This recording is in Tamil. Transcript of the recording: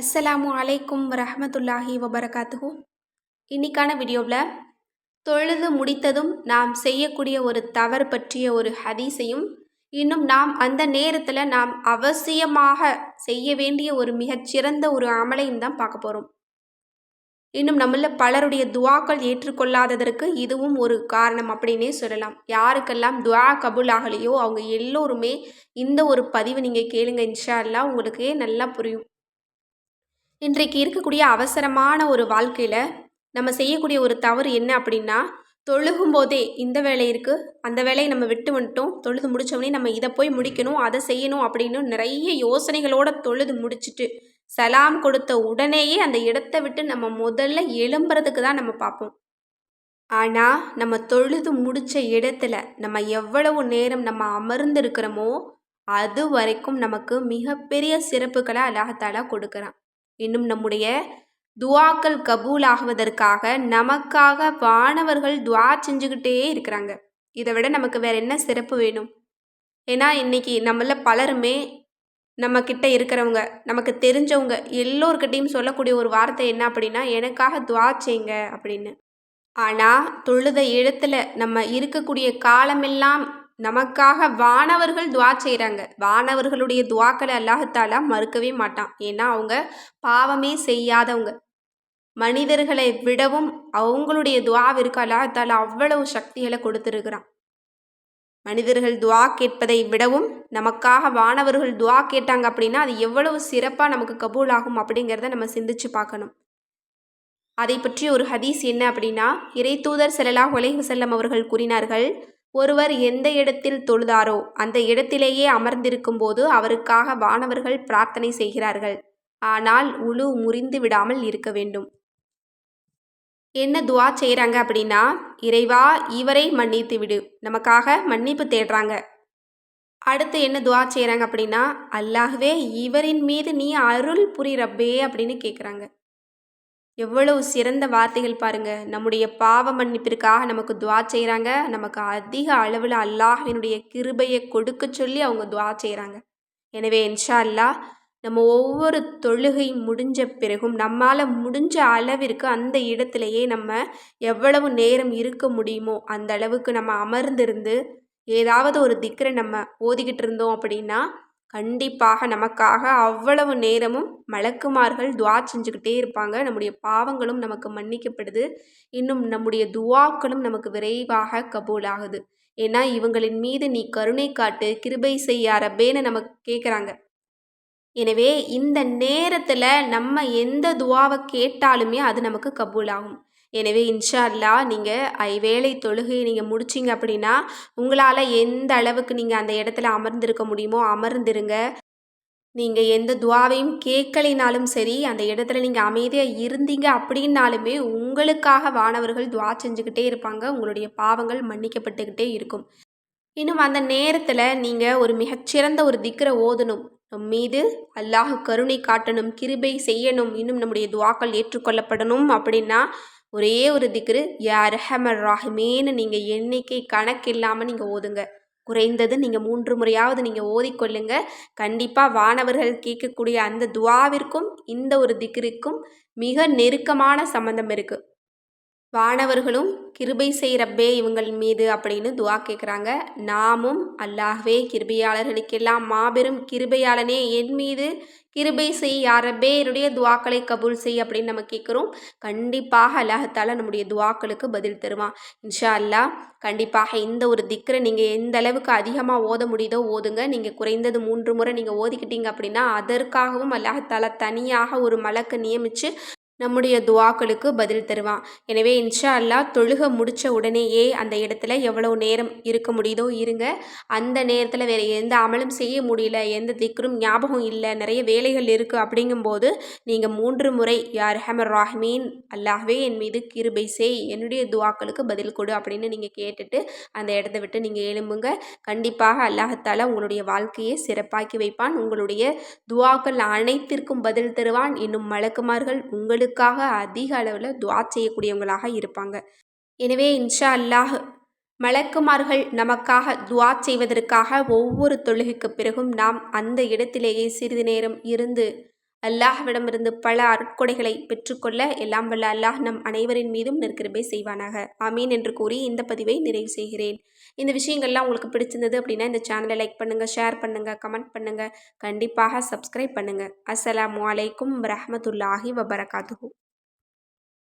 அஸ்ஸலாமு அலைக்கும் வரஹமத்துல்லாஹி வபரகாத்துஹு. இன்னைக்கான வீடியோவில் தொழுது முடித்ததும் நாம் செய்யக்கூடிய ஒரு தவறு பற்றிய ஒரு ஹதீஸையும் இன்னும் நாம் அந்த நேரத்தில் நாம் அவசியமாக செய்ய வேண்டிய ஒரு மிகச்சிறந்த ஒரு அமலையும் தான் பார்க்க போகிறோம் இன்னும் நம்மள பலருடைய துவாக்கள் ஏற்றுக்கொள்ளாததற்கு இதுவும் ஒரு காரணம் அப்படின்னே சொல்லலாம். யாருக்கெல்லாம் துவா கபூல் ஆகலையோ அவங்க எல்லோருமே இந்த ஒரு பதிவு நீங்கள் கேளுங்க இன்ஷா அல்லா உங்களுக்கே நல்லா புரியும். இன்றைக்கு இருக்கக்கூடிய அவசரமான ஒரு வாழ்க்கையில் நம்ம செய்யக்கூடிய ஒரு தவறு என்ன அப்படின்னா தொழுகும் போதே இந்த வேலை இருக்குது அந்த வேலையை நம்ம விட்டு வந்துட்டோம் தொழுது முடித்தவொடனே நம்ம இதை போய் முடிக்கணும் அதை செய்யணும் அப்படின்னு நிறைய யோசனைகளோட தொழுது முடிச்சுட்டு சலாம் கொடுத்த உடனேயே அந்த இடத்த விட்டு நம்ம முதல்ல எழும்புறதுக்கு தான் நம்ம பார்ப்போம். ஆனால் நம்ம தொழுது முடித்த இடத்துல நம்ம எவ்வளவு நேரம் நம்ம அமர்ந்திருக்கிறோமோ அது வரைக்கும் நமக்கு மிகப்பெரிய சிறப்புகளை அல்லாஹாலா கொடுக்குறான். இன்னும் நம்முடைய துவாக்கள் கபூல் ஆகுவதற்காக நமக்காக வானவர்கள் துவா செஞ்சுக்கிட்டே இருக்கிறாங்க. இதை விட நமக்கு வேற என்ன சிறப்பு வேணும்? ஏன்னா இன்னைக்கு நம்மள பலருமே நம்ம கிட்ட இருக்கிறவங்க நமக்கு தெரிஞ்சவங்க எல்லோருக்கிட்டையும் சொல்லக்கூடிய ஒரு வார்த்தை என்ன அப்படின்னா எனக்காக துவா செய்யுங்க அப்படின்னு. ஆனால் தொழுத இடத்துல நம்ம இருக்கக்கூடிய காலமெல்லாம் நமக்காக வானவர்கள் துவா செய்கிறாங்க வானவர்களுடைய துவாக்களை அல்லாஹத்தாலா மறுக்கவே மாட்டான். ஏன்னா அவங்க பாவமே செய்யாதவங்க. மனிதர்களை விடவும் அவங்களுடைய துவாவிற்கு அல்லாஹத்தாலா அவ்வளவு சக்திகளை கொடுத்துருக்கிறான். மனிதர்கள் துவா கேட்பதை விடவும் நமக்காக வானவர்கள் துவா கேட்டாங்க அப்படின்னா அது எவ்வளவு சிறப்பாக நமக்கு கபூல் ஆகும் அப்படிங்கிறத நம்ம சிந்திச்சு பார்க்கணும். அதை பற்றி ஒரு ஹதீஸ் என்ன அப்படின்னா இறைத்தூதர் தூதர் செல்லலா உலக செல்லம் அவர்கள் கூறினார்கள் ஒருவர் எந்த இடத்தில் தொழுதாரோ அந்த இடத்திலேயே அமர்ந்திருக்கும் போது அவருக்காக வானவர்கள் பிரார்த்தனை செய்கிறார்கள். ஆனால் உழு முறிந்து விடாமல் இருக்க வேண்டும். என்ன துவா செய்கிறாங்க அப்படின்னா இறைவா இவரை மன்னித்து விடு. நமக்காக மன்னிப்பு தேடுறாங்க. அடுத்து என்ன துவா செய்கிறாங்க அப்படின்னா அல்லாஹ்வே இவரின் மீது நீ அருள் புரி ரப்பே அப்படின்னு கேட்குறாங்க எவ்வளவு சிறந்த வார்த்தைகள் பாருங்க. நம்முடைய பாவ மன்னிப்பிற்காக நமக்கு துவா செய்கிறாங்க நமக்கு அதிக அளவில் அல்லாஹினுடைய கிருபையை கொடுக்க சொல்லி அவங்க துவா செய்கிறாங்க எனவே இன்ஷா அல்லாஹ் நம்ம ஒவ்வொரு தொழுகை முடிஞ்ச பிறகும் நம்மால் முடிஞ்ச அளவிற்கு அந்த இடத்துலையே நம்ம எவ்வளவு நேரம் இருக்க முடியுமோ அந்த அளவுக்கு நம்ம அமர்ந்திருந்து ஏதாவது ஒரு திக்கரை நம்ம ஓதிக்கிட்டு இருந்தோம் அப்படின்னா கண்டிப்பாக நமக்காக அவ்வளவு நேரமும் மலக்குமார்கள் துவா செஞ்சுக்கிட்டே இருப்பாங்க. நம்முடைய பாவங்களும் நமக்கு மன்னிக்கப்படுது. இன்னும் நம்முடைய துவாக்களும் நமக்கு விரைவாக கபூல் ஆகுது ஏன்னா இவங்களின் மீது நீ கருணை காட்டு கிருபை செய்ய அரபேன்னு நமக்கு கேட்குறாங்க எனவே இந்த நேரத்தில் நம்ம எந்த துவாவை கேட்டாலுமே அது நமக்கு கபூல் ஆகும் எனவே இன்ஷா அல்லா நீங்கள் ஐவேளை தொழுகையை நீங்கள் முடிச்சிங்க அப்படின்னா உங்களால் எந்த அளவுக்கு நீங்கள் அந்த இடத்துல அமர்ந்திருக்க முடியுமோ அமர்ந்திருங்க. நீங்கள் எந்த துவாவையும் கேட்கலினாலும் சரி அந்த இடத்துல நீங்கள் அமைதியாக இருந்தீங்க அப்படின்னாலுமே உங்களுக்காக வானவர்கள் துவா செஞ்சுக்கிட்டே இருப்பாங்க. உங்களுடைய பாவங்கள் மன்னிக்கப்பட்டுக்கிட்டே இருக்கும். இன்னும் அந்த நேரத்தில் நீங்கள் ஒரு மிகச்சிறந்த ஒரு திக்கரை ஓதணும். நம் மீது அல்லாஹ் கருணை காட்டணும் கிருபை செய்யணும் இன்னும் நம்முடைய துவாக்கள் ஏற்றுக்கொள்ளப்படணும் அப்படின்னா ஒரே ஒரு திக்ரு யா ரஹமர் ராஹிமேன்னு நீங்கள் எண்ணிக்கை கணக்கு இல்லாமல் நீங்கள் ஓதுங்க. குறைந்தது நீங்கள் மூன்று முறையாவது நீங்கள் ஓதிக்கொள்ளுங்க. கண்டிப்பாக வானவர்கள் கேட்கக்கூடிய அந்த துவாவிற்கும் இந்த ஒரு திக்ருக்கும் மிக நெருக்கமான சம்பந்தம் இருக்குது வானவர்களும் கிருபை செய்கிறப்பே இவங்கள் மீது அப்படின்னு துவா கேட்குறாங்க நாமும் அல்லாஹ்வே கிருபையாளர்களுக்கெல்லாம் மாபெரும் கிருபையாளனே என் மீது கிருபை செய் யாரப்பே என்னுடைய துவாக்களை கபூல் செய் அப்படின்னு நம்ம கேட்குறோம் கண்டிப்பாக அல்லாஹத்தால் நம்முடைய துவாக்களுக்கு பதில் தருவான். இன்ஷா அல்லா கண்டிப்பாக இந்த ஒரு திக்கரை நீங்கள் எந்த அளவுக்கு அதிகமாக ஓத முடியுதோ ஓதுங்க. நீங்கள் குறைந்தது மூன்று முறை நீங்கள் ஓதிக்கிட்டீங்க அப்படின்னா அதற்காகவும் அல்லாஹத்தால் தனியாக ஒரு மலக்கு நியமித்து நம்முடைய துவாக்களுக்கு பதில் தருவான். எனவே இன்ஷா அல்லா தொழுக முடித்த உடனேயே அந்த இடத்துல எவ்வளோ நேரம் இருக்க முடியுதோ இருங்க. அந்த நேரத்தில் வேறு எந்த அமலும் செய்ய முடியல எந்த திக்கரும் ஞாபகம் இல்லை நிறைய வேலைகள் இருக்குது அப்படிங்கும்போது நீங்கள் மூன்று முறை யார் ஹமர் ராஹ்மீன் அல்லாஹ்வே என் மீது கிருபை செய் என்னுடைய துவாக்களுக்கு பதில் கொடு அப்படின்னு நீங்கள் கேட்டுட்டு அந்த இடத்த விட்டு நீங்கள் எழும்புங்க. கண்டிப்பாக அல்லாஹத்தால் உங்களுடைய வாழ்க்கையை சிறப்பாக்கி வைப்பான். உங்களுடைய துவாக்கள் அனைத்திற்கும் பதில் தருவான். இன்னும் மலக்குமார்கள் உங்களுக்கு இதுக்காக அதிக அளவில் துவா செய்யக்கூடியவங்களாக இருப்பாங்க? எனவே இன்ஷா அல்லாஹ் மலக்குமார்கள் நமக்காக துவா செய்வதற்காக ஒவ்வொரு தொழுகைக்கு பிறகும் நாம் அந்த இடத்திலேயே சிறிது நேரம் இருந்து அல்லாஹ்விடமிருந்து பல அருட்கொடைகளை பெற்றுக்கொள்ள எல்லாம் வல்ல அல்லாஹ் நம் அனைவரின் மீதும் நெற்கிருபை செய்வானாக. ஆமீன் என்று கூறி இந்த பதிவை நிறைவு செய்கிறேன். இந்த விஷயங்கள்லாம் உங்களுக்கு பிடிச்சிருந்தது அப்படின்னா இந்த சேனலை லைக் பண்ணுங்கள் ஷேர் பண்ணுங்கள் கமெண்ட் பண்ணுங்கள் கண்டிப்பாக சப்ஸ்கிரைப் பண்ணுங்கள் அஸ்ஸலாமு அலைக்கும் வரமத்துல்லாஹி வபரகாத்துஹு.